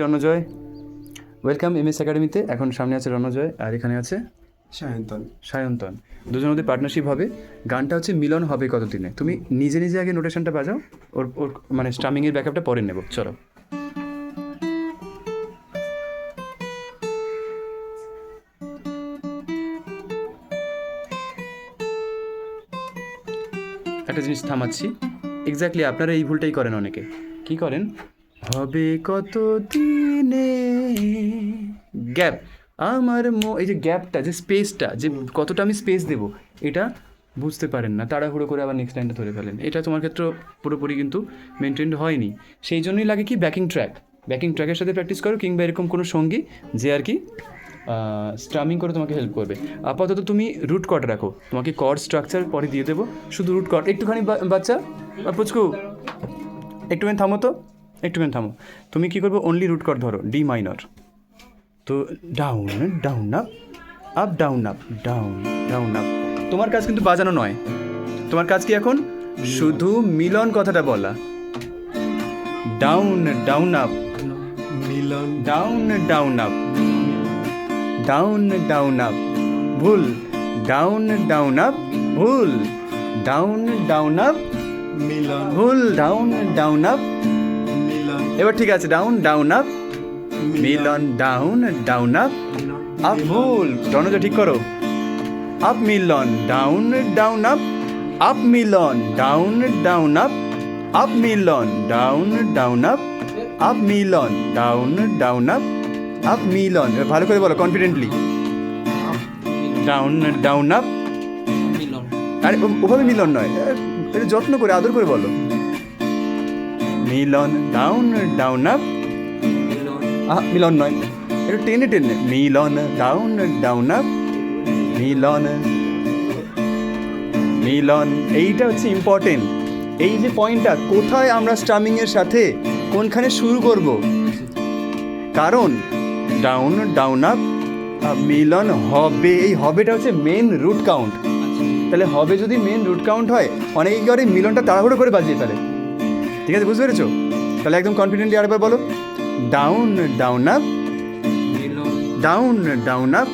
Ranajoy. Welcome M S একাডেমিতে এখন সামনে আছে রণজয় আর এখানে আছে সায়ন্তন। সায়ন্তন। দুজনের মধ্যে পার্টনারশিপ হবে। গানটা হচ্ছে মিলন হবে কতদিনে? তুমি নিজে নিজে আগে নোটেশনটা বাজাও। ওর ওর মানে স্টামিংয়ের ব্যাকআপটা পরে নেব। চলো। একটা জিনিস থামাচ্ছি। এক্স্যাক্টলি আপনারা এই ভুলটাই করেন অনেকে। কি করেন? হবে কত দিনে গ্যাপ। আমার মো, এই যে গ্যাপটা, যে স্পেসটা, যে কতটা আমি স্পেস দেবো, এটা বুঝতে পারেন না। তাড়াহুড়ো করে আবার নেক্সট লাইনটা ধরে ফেলেন। এটা তোমার ক্ষেত্রে পুরোপুরি কিন্তু মেনটেন হয়নি। সেই জন্যই লাগে কি ব্যাকিং ট্র্যাক ব্যাকিং ট্র্যাকের সাথে প্র্যাকটিস করো কিংবা এরকম কোনো সঙ্গী যে আর কি স্ট্রামিং করে তোমাকে হেল্প করবে। আপাতত তুমি রুট কট রাখো। তোমাকে কর্ড স্ট্রাকচার পরে দিয়ে দেবো। শুধু রুট কট একটুখানি বাচ্চা পুচকু, একটুখানি থামো তো। একটুখানি থামো। তুমি কী করবে? অনলি রুট কট ধরো ডি মাইনর তো down down up up down up down down up তোমার কাজ কিন্তু বাজানো নয়। তোমার কাজ কি এখন? শুধু মিলন কথাটা বলা। ডাউন ডাউন আপ মিলন। Down down up down down up ভুল। ডাউন ডাউন আপ ভুল। ডাউন ডাউন আপ মিলন। ভুল। ডাউন ডাউন আপ এবার ঠিক আছে ডাউন ডাউন আপ মিলন ডাউন ডাউন আপ আপ ভুল রণজা ঠিক করো। আপ মিলন ডাউন ডাউন আপ আপ মিলন ডাউন ডাউন আপ আপ মিলন ডাউন ডাউন আপ আপ মিলন ডাউন ডাউন আপ আপ মিলন। এবার ভালো করে বলো কনফিডেন্টলি ডাউন ডাউন আপ মিলন। আরে ওভাবে মিলন নয়। এটা যত্ন করে আদর করে বলো। মিলন ডাউন ডাউন আপ মিলন। নয়। একটু টেনে টেনে। মিলন ডাউন ডাউন আপ মিলন। মিলন এইটা হচ্ছে ইম্পর্টেন্ট এই যে পয়েন্টটা কোথায় আমরা স্টামিংয়ের সাথে কোনখানে শুরু করব? কারণ ডাউন ডাউন আপ মিলন হবে। এই হবেটা হচ্ছে মেন রুট কাউন্ট তাহলে হবে যদি মেন রুট কাউন্ট হয় অনেকে কি করে? মিলনটা তাড়াহুড়ো করে বাজিয়ে ফেলে। ঠিক আছে বুঝতে পেরেছ? তাহলে একদম কনফিডেন্টলি আরেকবার বলো। Down down up down down up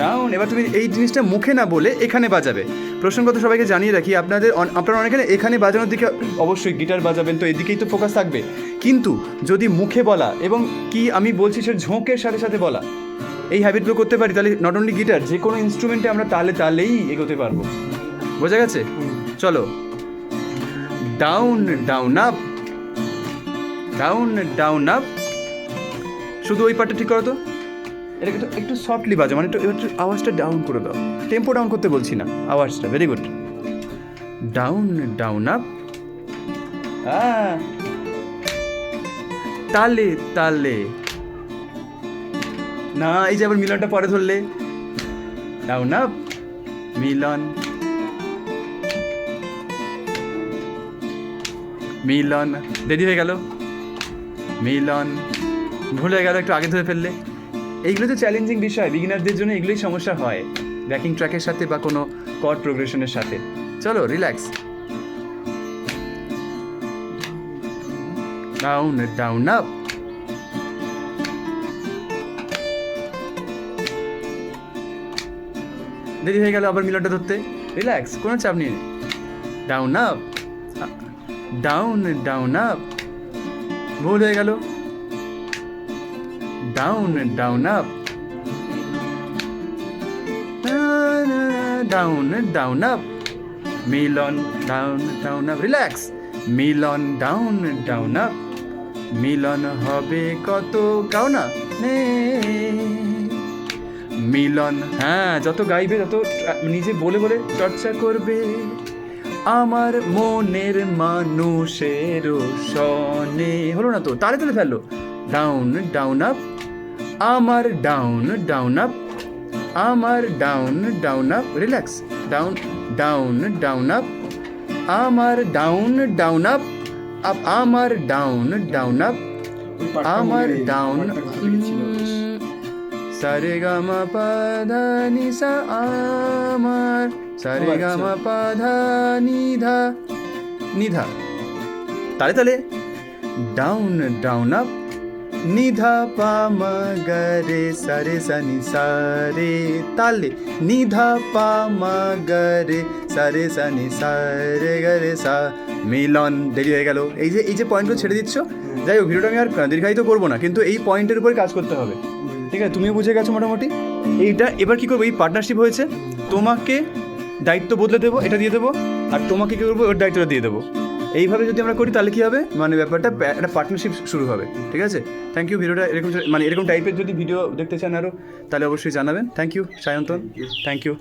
down এবার তুমি এই জিনিসটা মুখে না বলে এখানে বাজাবে। প্রসঙ্গত সবাইকে জানিয়ে রাখি আপনাদের আপনারা অনেকে এখানে বাজানোর দিকে অবশ্যই গিটার বাজাবেন তো এদিকেই তো ফোকাস থাকবে। কিন্তু যদি মুখে বলা এবং কি আমি বলছি সে ঝোঁকের সাথে সাথে বলা এই হ্যাবিটগুলো করতে পারি তাহলে নট অনলি গিটার যে কোনো ইনস্ট্রুমেন্টে আমরা তালে তালেই এগোতে পারব। বোঝা গেছে? চলো। Down down up down down up শুধু ওই পার্টটা ঠিক করো তো। এটাকে একটু একটু সফটলি বাজো মানে একটু একটু আওয়াজটা ডাউন করে দাও। টেম্পো ডাউন করতে বলছি না, আওয়াজটা very good down down up তালে তালে। না, এই যে আবার মিলনটা পরে ধরলে। ডাউন আপ মিলন। মিলন, দেরি হয়ে গেল। মিলন, ভুল হয়ে গেল একটু আগে ধরে ফেললে। এইগুলো তো চ্যালেঞ্জিং বিষয় বিগিনারদের জন্য এগুলোই সমস্যা হয় ব্যাকিং ট্র্যাকের সাথে বা কোনো কর্ড প্রোগ্রেশনের সাথে। চলো রিল্যাক্স ডাউন ডাউন আপ দেরি হয়ে গেল আবার মিলনটা ধরতে। রিল্যাক্স কোনো চাপ নেই। Down up down down up ভুল হয়ে গেল। Down down up down down up মিলন ডাউন ডাউন আপ রিল্যাক্স মিলন ডাউন ডাউন আপ মিলন হবে কত গাও না। নে। মিলন হ্যাঁ যত গাইবে, তত নিজে বলে বলে চর্চা করবে। আমার মনের মানুষের সনে হলো না তো? তালে তালে ফেলল। ডাউন ডাউন আপ আমার ডাউন ডাউন আপ আমার down down up relax down down down up আমার ডাউন ডাউন আপ আপ আমার ডাউন ডাউন আপ আমার ডাউন। সারে গামা পাধা আমার সারে ও আচ্ছা। গামা পাধা নিধা। নিধা। তালে তালে। Down down up. নিধা পা মা গা রে সা রে সা নি সা রে তালে। নিধা পা মা গা রে সা রে সা নি সা রে গা রে সা। মিলন দেরি হয়ে গেল। এই যে এই যে পয়েন্টগুলো ছেড়ে দিচ্ছ যাই হোক ভিডিওটা আমি আর দীর্ঘায়িত করব না। কিন্তু এই পয়েন্টের উপরে কাজ করতে হবে। ঠিক আছে? তুমিও বুঝে গেছো মোটামুটি? এইটা এবার কি করব? এই পার্টনারশিপ হয়েছে। তোমাকে দায়িত্ব বদলে দেবো এটা দিয়ে দেবো আর তোমাকে কী করব ওর দায়িত্বটা দিয়ে দেবো। এইভাবে যদি আমরা করি তাহলে কী হবে? মানে ব্যাপারটা একটা পার্টনারশিপ শুরু হবে ঠিক আছে? থ্যাংক ইউ ভিডিওটা এরকম মানে এরকম টাইপের যদি ভিডিও দেখতে চান আরও তাহলে অবশ্যই জানাবেন। Thank you Sayantan. Thank you